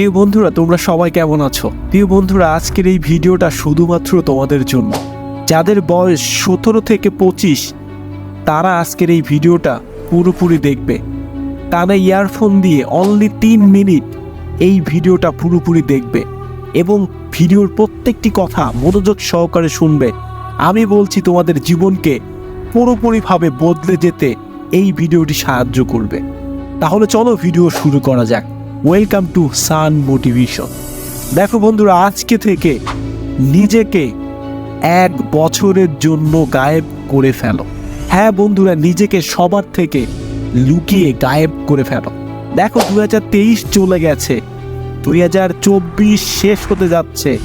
প্রিয় বন্ধুরা, তোমরা সবাই কেমন আছো? প্রিয় বন্ধুরা, আজকের এই ভিডিওটা শুধুমাত্র তোমাদের জন্য। যাদের বয়স সতেরো থেকে পঁচিশ, তারা আজকের এই ভিডিওটা পুরোপুরি দেখবে। কানে ইয়ারফোন দিয়ে অনলি তিন মিনিট এই ভিডিওটা পুরোপুরি দেখবে এবং ভিডিওর প্রত্যেকটি কথা মনোযোগ সহকারে শুনবে। আমি বলছি, তোমাদের জীবনকে পুরোপুরিভাবে বদলে যেতে এই ভিডিওটি সাহায্য করবে। তাহলে চলো ভিডিও শুরু করা যাক। ওয়েলকাম টু সান মোটিভেশন দেখো বন্ধুরা, আজকে থেকে নিজেকে এক বছরের জন্য গায়েব করে ফেলো। হ্যাঁ বন্ধুরা, নিজেকে সবার থেকে লুকিয়ে গায়েব করে ফেলো। দেখো দু হাজার তেইশ চলে গেছে, দুই হাজার চব্বিশ শেষ হতে যাচ্ছে।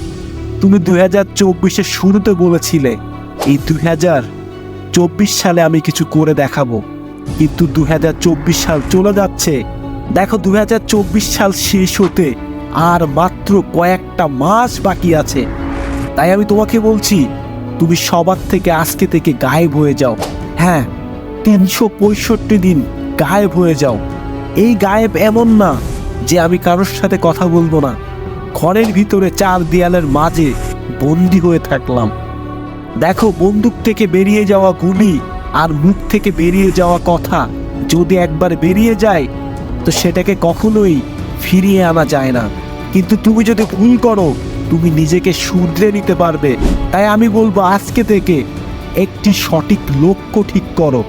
তুমি দুই হাজার চব্বিশের শুরুতে বলেছিলে, এই দুই হাজার চব্বিশ সালে আমি কিছু করে দেখাবো। কিন্তু দু হাজার চব্বিশ সাল চলে যাচ্ছে দেখো দু হাজার চব্বিশ সাল শেষ হতে আর মাত্র কয়েকটা মাস বাকি আছে। তাই আমি তোমাকে বলছি, তুমি সবার থেকে আজকে থেকে গায়েব হয়ে যাও। হ্যাঁ তিনশো পঁয়ষট্টি দিন গায়েব হয়ে যাও। এই গায়েব এমন না যে আমি কারোর সাথে কথা বলব না। ঘরের ভিতরে চার দেয়ালের মাঝে বন্দি হয়ে থাকলাম। দেখো বন্দুক থেকে বেরিয়ে যাওয়া গুলি আর মুখ থেকে বেরিয়ে যাওয়া কথা যদি একবার বেরিয়ে যায় তো সেটাকে কখনোই ফিরিয়ে আনা যায় না। কিন্তু তুমি যদি ভুল করো, তুমি নিজেকে শুধরে নিতে পারবে। তাই আমি বলব আজকে থেকে একটি সঠিক লক্ষ্য ঠিক করো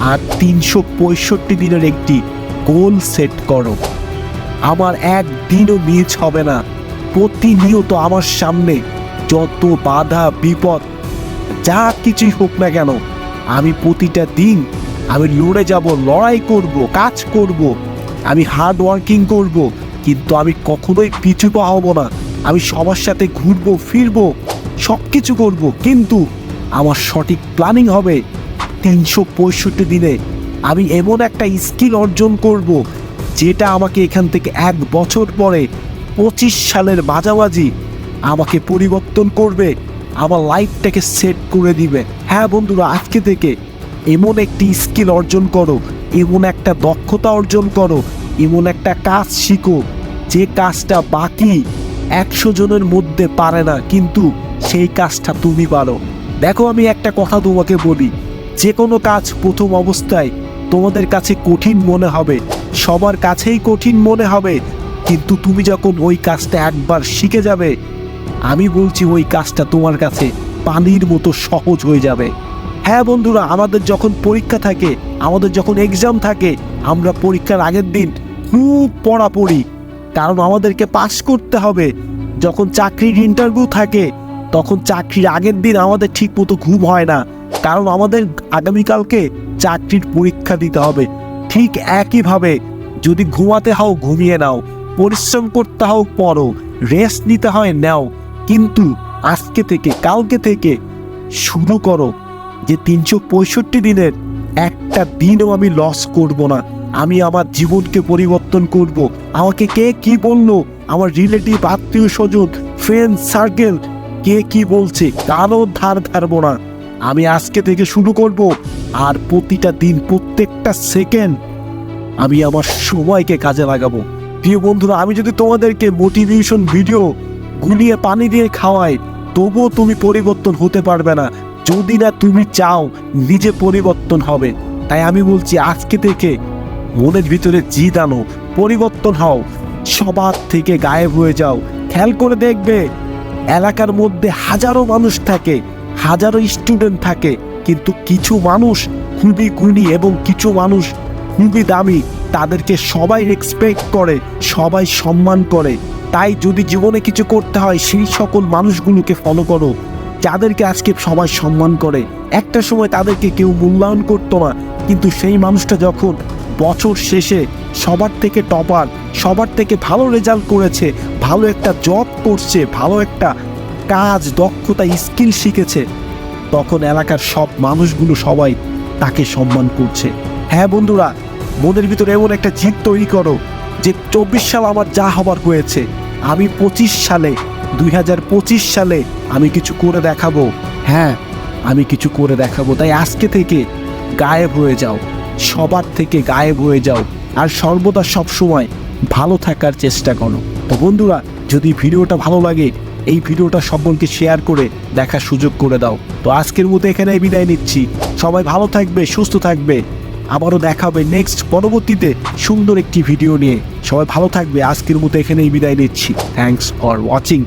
আর তিনশো পঁয়ষট্টি দিনের একটি গোল সেট করো। আমার একদিনও মিস হবে না। প্রতিনিয়ত আমার সামনে যত বাধা, বিপদ, যা কিছুই হোক না কেন, আমি প্রতিটা দিন আমি লড়ে যাব, লড়াই করব, কাজ করব আমি হার্ড ওয়ার্কিং করব, কিন্তু আমি কখনোই পিছু পা হব না। আমি সবার সাথে ঘুরবো, ফিরবো সব কিছু করব, কিন্তু আমার সঠিক প্ল্যানিং হবে তিনশো পঁয়ষট্টি দিনে। আমি এমন একটা স্কিল অর্জন করব, যেটা আমাকে এখান থেকে এক বছর পরে পঁচিশ সালের মাঝামাঝি আমাকে পরিবর্তন করবে, আমার লাইফটাকে সেট করে দিবে। হ্যাঁ বন্ধুরা, আজকে থেকে এমন একটি স্কিল অর্জন করো এমন একটা দক্ষতা অর্জন করো, এমন একটা কাজ শিখো, যে কাজটা বাকি একশো জনের মধ্যে পারে না, কিন্তু সেই কাজটা তুমি পারো। দেখো, আমি একটা কথা তোমাকে বলি, যে কোনো কাজ প্রথম অবস্থায় তোমাদের কাছে কঠিন মনে হবে, সবার কাছেই কঠিন মনে হবে, কিন্তু তুমি যখন ওই কাজটা একবার শিখে যাবে, আমি বলছি ওই কাজটা তোমার কাছে পানির মতো সহজ হয়ে যাবে। হ্যাঁ বন্ধুরা, আমাদের যখন পরীক্ষা থাকে, আমাদের যখন এক্সাম থাকে, আমরা পরীক্ষার আগের দিন খুব পড়া পড়ি। কারণ আমাদেরকে পাস করতে হবে। যখন চাকরির ইন্টারভিউ থাকে, তখন চাকরির আগের দিন আমাদের ঠিক মতো ঘুম হয় না। কারণ আমাদের আগামীকালকে চাকরির পরীক্ষা দিতে হবে। ঠিক একইভাবে যদি ঘুমাতে হও, ঘুমিয়ে নাও। পরিশ্রম করতে হও, পড়ো। রেস্ট নিতে হয়, নাও। কিন্তু আজকে থেকে, কালকে থেকে শুরু করো। যে তিনশো পঁয়ষট্টি দিনের একটা দিনও আমি লস করব না। আমি আমার জীবনকে পরিবর্তন করব। আমাকে কে কি বলল? আমার রিলেটিভ আত্মীয় স্বজন ফ্রেন্ড সার্কেল কে কি বলছে? কারও ধার ধারবো না। আমি আজকে থেকে শুরু করব। আর প্রতিটা দিন, প্রত্যেকটা সেকেন্ড আমি আমার সময়কে কাজে লাগাবো। প্রিয় বন্ধুরা, আমি যদি তোমাদেরকে মোটিভেশন ভিডিও গুলিয়ে পানি দিয়ে খাওয়াই, তবুও তুমি পরিবর্তন হতে পারবে না। যদি না তুমি চাও নিজে পরিবর্তন হবে, তাই আমি বলছি আজকে থেকে মনের ভিতরে জিদ আনো, পরিবর্তন হও, সবার থেকে গায়েব হয়ে যাও। খেয়াল করে দেখবে, এলাকার মধ্যে হাজারো মানুষ থাকে, হাজারো স্টুডেন্ট থাকে, কিন্তু কিছু মানুষ খুবই গুণী এবং কিছু মানুষ খুবই দামি। তাদেরকে সবাই রেসপেক্ট করে, সবাই সম্মান করে। তাই যদি জীবনে কিছু করতে হয়, সেই সকল মানুষগুলোকে ফলো করো। যাদেরকে আজকে সবাই সম্মান করে, একটা সময় তাদেরকে কেউ মূল্যায়ন করতো না। কিন্তু সেই মানুষটা যখন বছর শেষে সবার থেকে টপার সবার থেকে ভালো রেজাল্ট করেছে, ভালো একটা জব করছে, ভালো একটা কাজ, দক্ষতা স্কিল শিখেছে, তখন এলাকার সব মানুষগুলো সবাই তাকে সম্মান করছে। হ্যাঁ বন্ধুরা, মনের ভিতরে এমন একটা জিদ তৈরি করো যে চব্বিশ সাল আমার যা হবার হয়েছে, আমি পঁচিশ সালে দুই হাজার পঁচিশ সালে আমি কিছু করে দেখাবো। হ্যাঁ আমি কিছু করে দেখাবো। তাই আজকে থেকে গায়েব হয়ে যাও। সবার থেকে গায়েব হয়ে যাও। আর সর্বদা সব সময় ভালো থাকার চেষ্টা করো। তো বন্ধুরা, যদি ভিডিওটা ভালো লাগে, এই ভিডিওটা সকলকে শেয়ার করে দেখার সুযোগ করে দাও। তো আজকের মতো এখানে বিদায় নিচ্ছি। সবাই ভালো থাকবে, সুস্থ থাকবে। আবারও দেখাবে নেক্সট পরবর্তীতে সুন্দর একটি ভিডিও নিয়ে। সবাই ভালো থাকবে। আজকের মতো এখানেই বিদায় নিচ্ছি। Thanks for watching